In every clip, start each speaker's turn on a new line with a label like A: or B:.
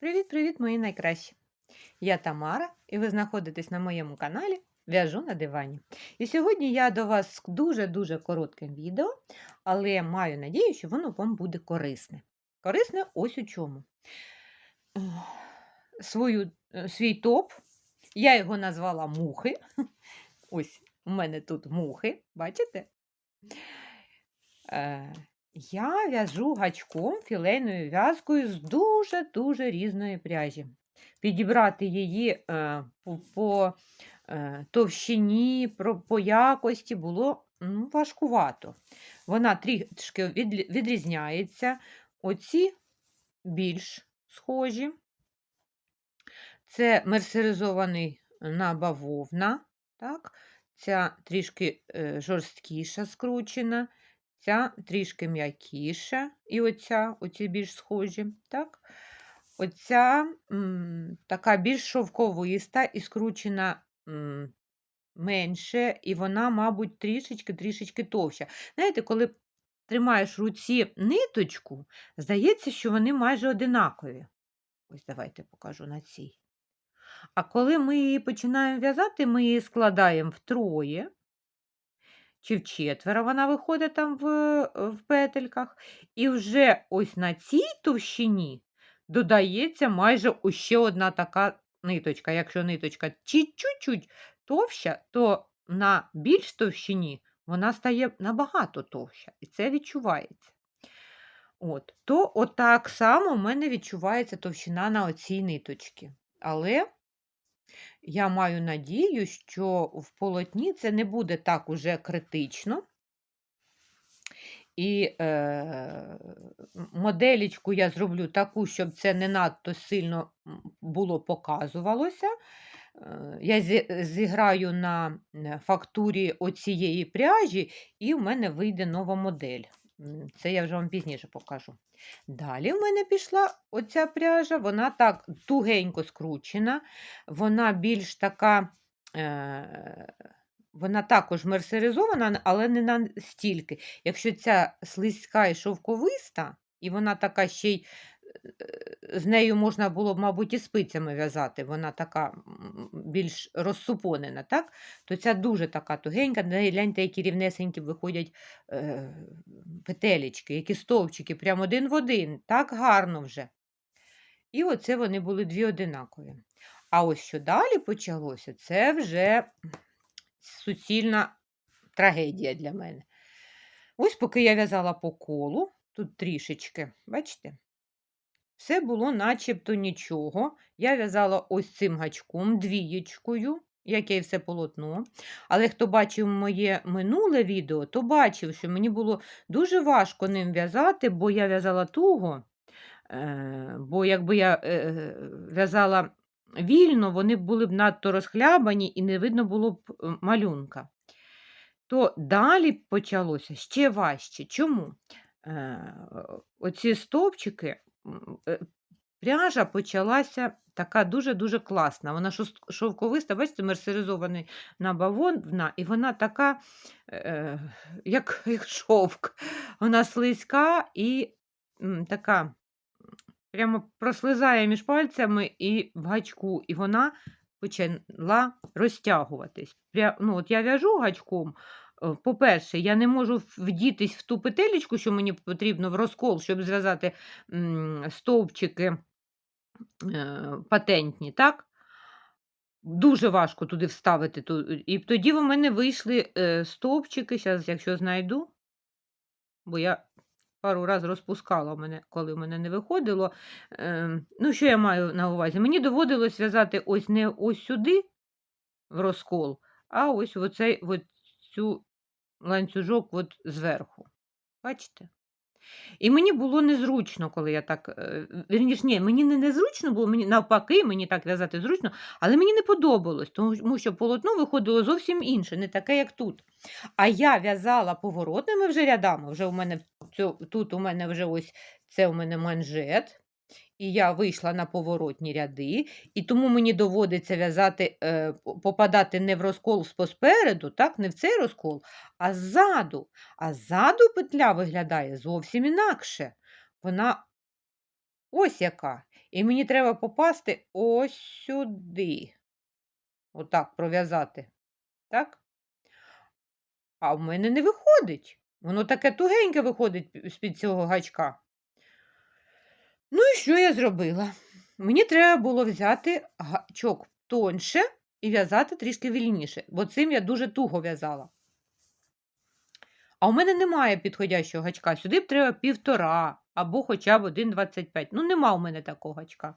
A: Привіт-привіт, мої найкращі! Я Тамара, і ви знаходитесь на моєму каналі В'яжу на дивані. І сьогодні я до вас з дуже-дуже коротким відео, але маю надію, що воно вам буде корисне. Корисне ось у чому. Свою, е, свій топ, я його назвала мухи. Ось у мене тут мухи, бачите? Я в'яжу гачком філейною в'язкою з дуже-дуже різної пряжі. Підібрати її е, по, е, товщині, про, по якості було ну, важкувато. Вона трішки відлі- відрізняється. Оці більш схожі. Це мерсеризований на бавовна, так? ця трішки е, жорсткіша скручена, ця трішки м'якіша, і оця, оці більш схожі. Так? Оця м, така більш шовковиста і скручена м, менше, і вона, мабуть, трішечки-трішечки товща. Знаєте, коли тримаєш в руці ниточку, здається, що вони майже одинакові. Ось давайте покажу на цій. А коли ми її починаємо в'язати, ми її складаємо втроє чи вчетверо вона виходить там в, в петельках. І вже ось на цій товщині додається майже ще одна така ниточка. Якщо ниточка чуть-чуть товща, то на більш товщині вона стає набагато товща, і це відчувається. От, То отак само в мене відчувається товщина на оцій ниточці. Але я маю надію, що в полотні це не буде так уже критично. І е, моделічку я зроблю таку, щоб це не надто сильно було показувалося. Е, Я зіграю на е, фактурі оцієї пряжі, і в мене вийде нова модель. Це я вже вам пізніше покажу. Далі в мене пішла оця пряжа, вона так тугенько скручена, вона більш така, е, вона також мерсеризована, але не настільки. Якщо ця слизька і шовковиста, і вона така ще й з нею можна було б, мабуть, і спицями в'язати, вона така більш розсупонена, так? то ця дуже така тугенька, гляньте, які рівнесенькі виходять е, петелечки, які стовпчики, прямо один в один, так гарно вже. І оце вони були дві одинакові. А ось що далі почалося, це вже суцільна трагедія для мене. Ось поки я в'язала по колу, тут трішечки, бачите? Все було начебто нічого. Я в'язала ось цим гачком, двієчкою, як і все полотно. Але хто бачив моє минуле відео, то бачив, що мені було дуже важко ним в'язати, бо я в'язала туго. Е, бо якби я е, в'язала вільно, вони були б надто розхлябані і не видно було б е, малюнка. То далі почалося ще важче. Чому? Е, оці стовпчики, е, пряжа почалася така дуже-дуже класна. Вона шовковиста, бачите, мерсеризований на бавовна, і вона така, е, як, як шовк. Вона слизька і м, така прямо прослизає між пальцями і в гачку, і вона почала розтягуватись. Пря, ну, от я в'яжу гачком. Е, По-перше, я не можу вдітись в ту петелечку, що мені потрібно в розкол, щоб зв'язати стовпчики е, патентні, так? Дуже важко туди вставити. ту- І тоді в мене вийшли е, стовпчики, зараз, якщо знайду, бо я пару разів розпускала мене, коли в мене не виходило. Ем, ну, що я маю на увазі? Мені доводилось в'язати ось не ось сюди в розкол, а ось в оцей, цю ланцюжок от зверху. Бачите? І мені було незручно, коли я так. е, Вірніш, ні, мені не незручно було, мені навпаки, мені так в'язати зручно, але мені не подобалось, тому що полотно виходило зовсім інше, не таке, як тут. А я в'язала поворотними вже рядами. Вже у мене тут у мене вже ось це у мене манжет. І я вийшла на поворотні ряди, і тому мені доводиться в'язати, е, попадати не в розкол спереду, так, не в цей розкол, а ззаду. А ззаду петля виглядає зовсім інакше. Вона ось яка. І мені треба попасти ось сюди. Отак пров'язати. Так? А в мене не виходить. Воно таке тугеньке виходить з-під цього гачка. Ну і що я зробила? Мені треба було взяти гачок тоньше і в'язати трішки вільніше, бо цим я дуже туго в'язала. А у мене немає підходящого гачка. Сюди б треба півтора або хоча б 1,25. Ну, нема у мене такого гачка.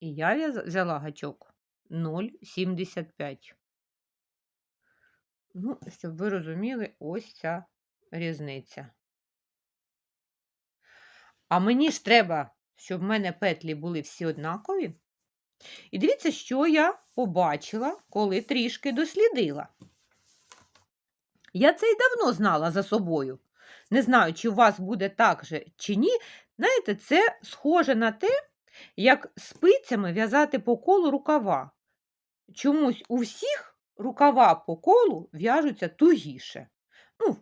A: І я взяла гачок 0,75. Ну, щоб ви розуміли, ось ця різниця. А мені ж треба, щоб в мене петлі були всі однакові. І дивіться, що я побачила, коли трішки дослідила. Я це й давно знала за собою. Не знаю, чи у вас буде так же, чи ні. Знаєте, це схоже на те, як спицями в'язати по колу рукава. Чомусь у всіх рукава по колу в'яжуться тугіше. Ну, в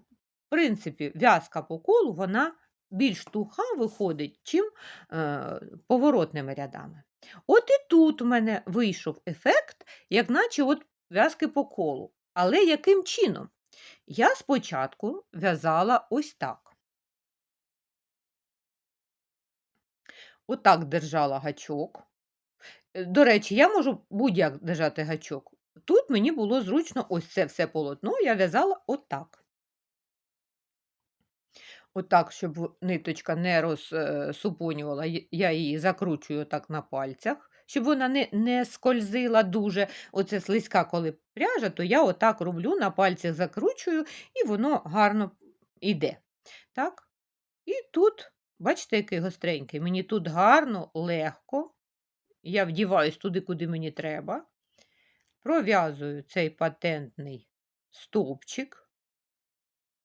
A: принципі, в'язка по колу, вона більш туга виходить, чим е, поворотними рядами. От і тут у мене вийшов ефект, як наче от в'язки по колу. Але яким чином? Я спочатку в'язала ось так. Отак держала гачок. Е, До речі, я можу будь-як держати гачок. Тут мені було зручно ось це все полотно, я в'язала отак. Отак, щоб ниточка не розсупонювала, я- я її закручую отак на пальцях, щоб вона не, не скользила дуже. Оце слизька, коли пряжа, то я отак роблю, на пальцях закручую, і воно гарно йде. Так? І тут, бачите, який гостренький. Мені тут гарно, легко. Я вдіваюсь туди, куди мені треба. Пров'язую цей патентний стовпчик.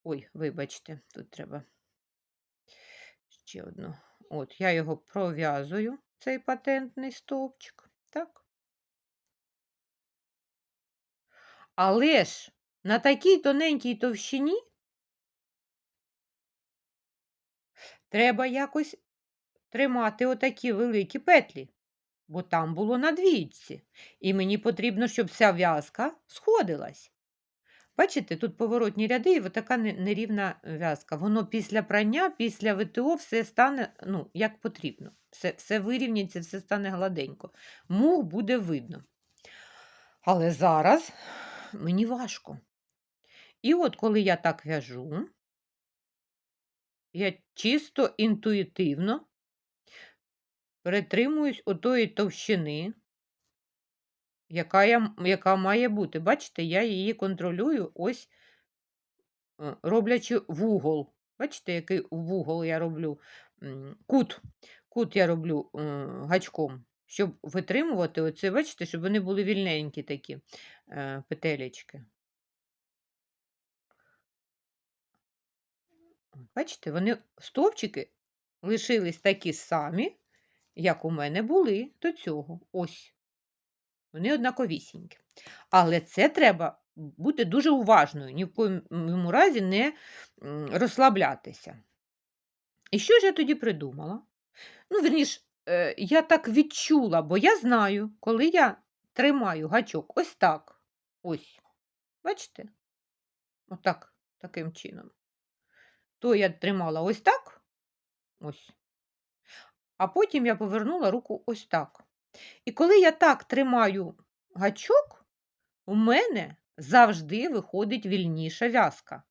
A: Ой, вибачте, тут треба ще одну. От, я його пров'язую, цей патентний стовпчик. Так. Але ж на такій тоненькій товщині треба якось тримати отакі великі петлі, бо там було на двійці. І мені потрібно, щоб вся в'язка сходилась. Бачите, тут поворотні ряди і така нерівна в'язка. Воно після прання, після ВТО все стане ну, як потрібно. Все, все вирівняється, все стане гладенько. Мух буде видно. Але зараз мені важко. І от коли я так в'яжу, я чисто інтуїтивно перетримуюсь отої товщини, яка, я, яка має бути. Бачите, я її контролюю ось е, роблячи вугол. Бачите, який вугол я роблю кут. Кут я роблю е, гачком, щоб витримувати оце, бачите, щоб вони були вільненькі такі е, петелечки. Бачите, вони стовпчики лишились такі самі, як у мене були до цього. Ось. Вони однаковісінькі. Але це треба бути дуже уважною, ні в коєму разі не розслаблятися. І що ж я тоді придумала? Ну, верніш, е, я так відчула, бо я знаю, коли я тримаю гачок ось так. Ось. Бачите? Отак, таким чином. То я тримала ось так. Ось. А потім я повернула руку ось так. І коли я так тримаю гачок, у мене завжди виходить вільніша в'язка.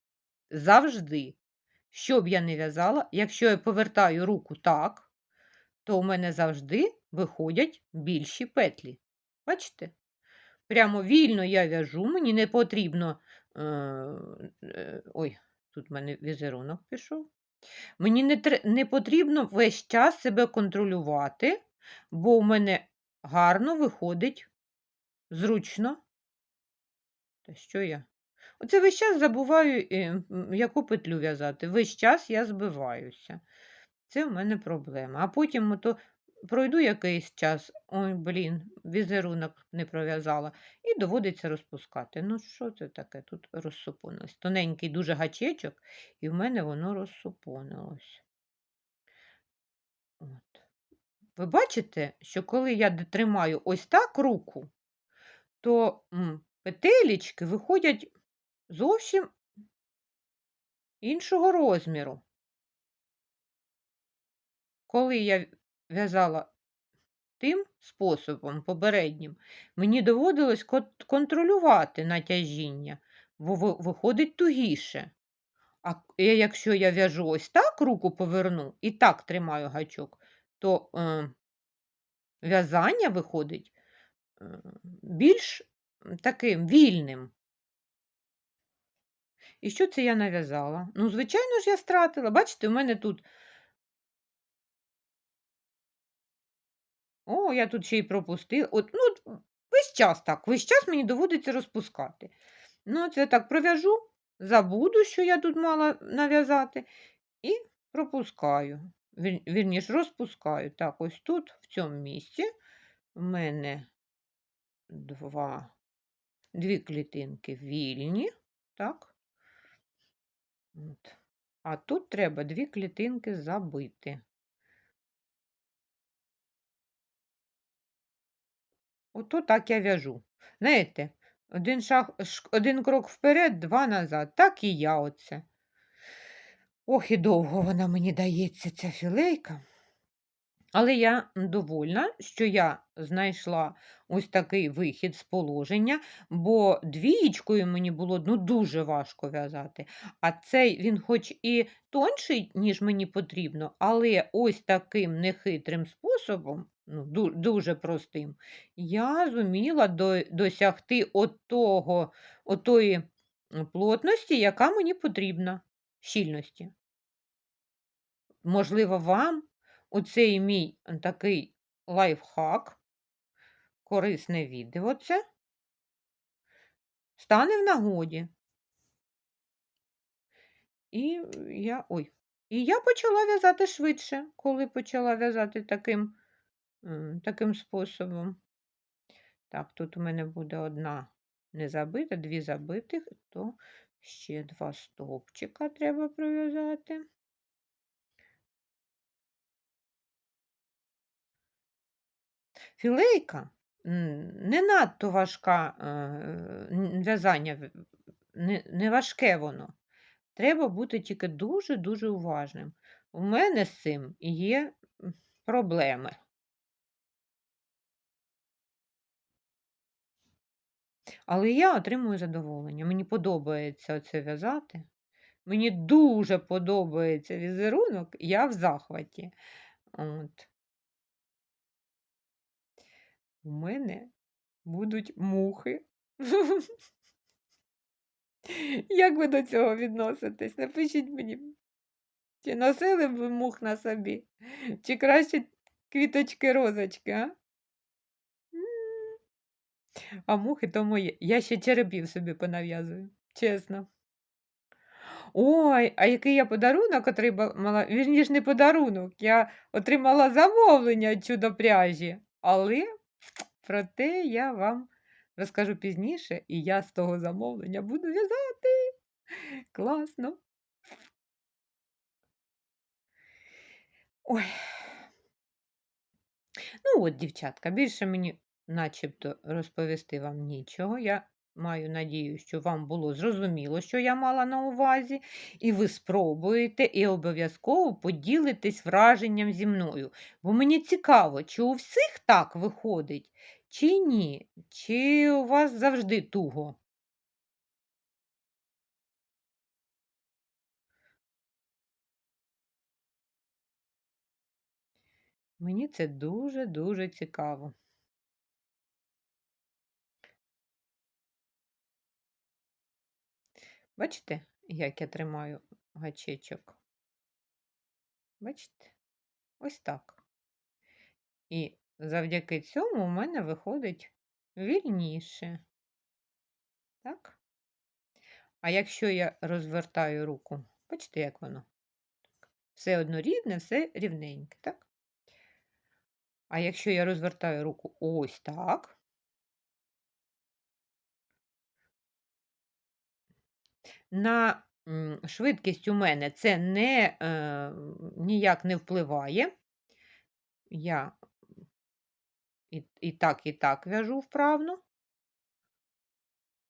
A: Завжди. Що б я не в'язала, якщо я повертаю руку так, то у мене завжди виходять більші петлі. Бачите? Прямо вільно я в'яжу, мені не потрібно. Е, е, ой, тут в мене візерунок пішов. Мені не, не потрібно весь час себе контролювати, бо у мене гарно виходить зручно. Та що я? Оце весь час забуваю, е, яку петлю в'язати. Весь час я збиваюся. Це в мене проблема. А потім ото пройду якийсь час, ой, блін, візерунок не пров'язала, і доводиться розпускати. Ну, що це таке? Тут розсупонилось. Тоненький дуже гачечок, і в мене воно розсупонилось. Ви бачите, що коли я тримаю ось так руку, то м, петелечки виходять зовсім іншого розміру. Коли я в'язала тим способом попереднім, мені доводилось контролювати натяжіння, бо виходить тугіше. А якщо я в'яжу ось так, руку поверну і так тримаю гачок, то е, в'язання виходить е, більш таким вільним. І що це я нав'язала? Ну, звичайно ж, я стратила. Бачите, у мене тут. О, я тут ще й пропустила. От, ну, весь час так, весь час мені доводиться розпускати. Ну, це так пров'яжу, забуду, що я тут мала нав'язати, і пропускаю. Вір, вірніш, розпускаю. Так, ось тут, в цьому місці, в мене два, дві клітинки вільні. Так. От. А тут треба дві клітинки забити. Ото так я в'яжу. Знаєте, один шаг, один крок вперед, два назад. Так і я оце. Ох, і довго вона мені дається, ця філейка. Але я довольна, що я знайшла ось такий вихід з положення, бо двієчкою мені було ну, дуже важко в'язати. А цей він хоч і тонший, ніж мені потрібно, але ось таким нехитрим способом, ну, дуже простим, я зуміла до- досягти отого, отої плотності, яка мені потрібна, щільності. Можливо, вам оцей мій такий лайфхак, корисне відео це стане в нагоді. І я, ой, і я почала в'язати швидше, коли почала в'язати таким, таким способом. Так, тут у мене буде одна не забита, дві забитих, то ще два стовпчика треба пров'язати. Філейка не надто важка е, в'язання, не, не важке воно. Треба бути тільки дуже-дуже уважним. У мене з цим є проблеми. Але я отримую задоволення. Мені подобається це в'язати. Мені дуже подобається візерунок, я в захваті. От. У мене будуть мухи. Як ви до цього відноситесь? Напишіть мені, чи носили б ви мух на собі, чи краще квіточки розочки, а? А мухи то моє. Я ще черепів собі понав'язую, чесно. Ой, а який я подарунок отримала? Вірніше, не подарунок. Я отримала замовлення чудо-пряжі. Але про те я вам розкажу пізніше, і я з того замовлення буду в'язати. Класно. Ой. Ну от, дівчатка, більше мені начебто розповісти вам нічого. Я маю надію, що вам було зрозуміло, що я мала на увазі, і ви спробуєте і обов'язково поділитесь враженням зі мною. Бо мені цікаво, чи у всіх так виходить, чи ні, чи у вас завжди туго. Мені це дуже-дуже цікаво. Бачите, як я тримаю гачечок? Бачите? Ось так. І завдяки цьому у мене виходить вільніше. Так? А якщо я розвертаю руку, бачите, як воно? Все однорідне, все рівненьке, так? А якщо я розвертаю руку ось так, на швидкість у мене це не, е, ніяк не впливає. Я і, і так, і так в'яжу вправно.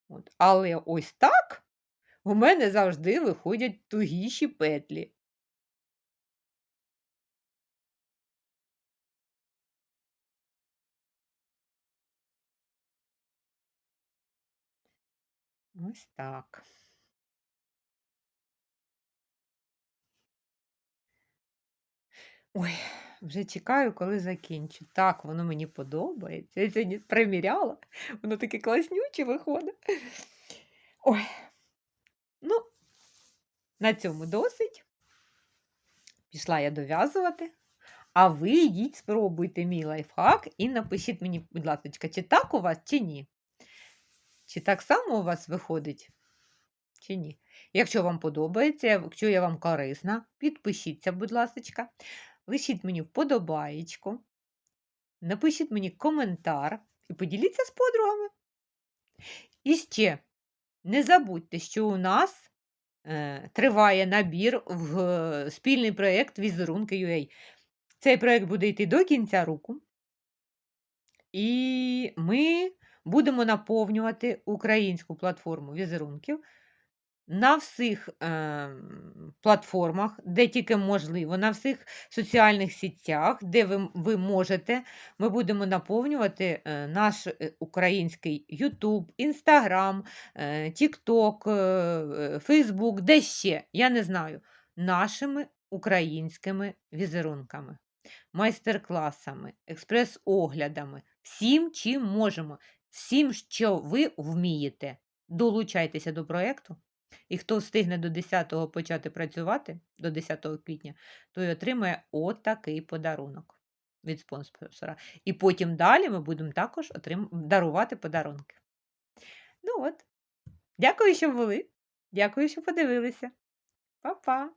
A: От. Але ось так у мене завжди виходять тугіші петлі. Ось так. Ой, вже чекаю, коли закінчу. Так, воно мені подобається. Я сьогодні приміряла, воно таке класнюче виходить. Ой, ну, на цьому досить. Пішла я дов'язувати. А ви йдіть, спробуйте мій лайфхак і напишіть мені, будь ласка, чи так у вас, чи ні. Чи так само у вас виходить, чи ні? Якщо вам подобається, якщо я вам корисна, підпишіться, будь ласка, лишіть мені вподобаєчку, напишіть мені коментар і поділіться з подругами. І ще не забудьте, що у нас е, триває набір в е, спільний проєкт Візерунки.ua. Цей проєкт буде йти до кінця року. І ми будемо наповнювати українську платформу візерунків на всіх е, платформах, де тільки можливо, на всіх соціальних сітях, де ви, ви можете, ми будемо наповнювати е, наш е, український YouTube, Instagram, е, TikTok, е, Facebook, де ще, я не знаю, нашими українськими візерунками, майстер-класами, експрес-оглядами, всім, чим можемо, всім, що ви вмієте. Долучайтеся до проєкту. І хто встигне до 10-го почати працювати, до 10 квітня, той отримає отакий подарунок від спонсора. І потім далі ми будемо також отрим... дарувати подарунки. Ну от. Дякую, що були. Дякую, що подивилися. Па-па!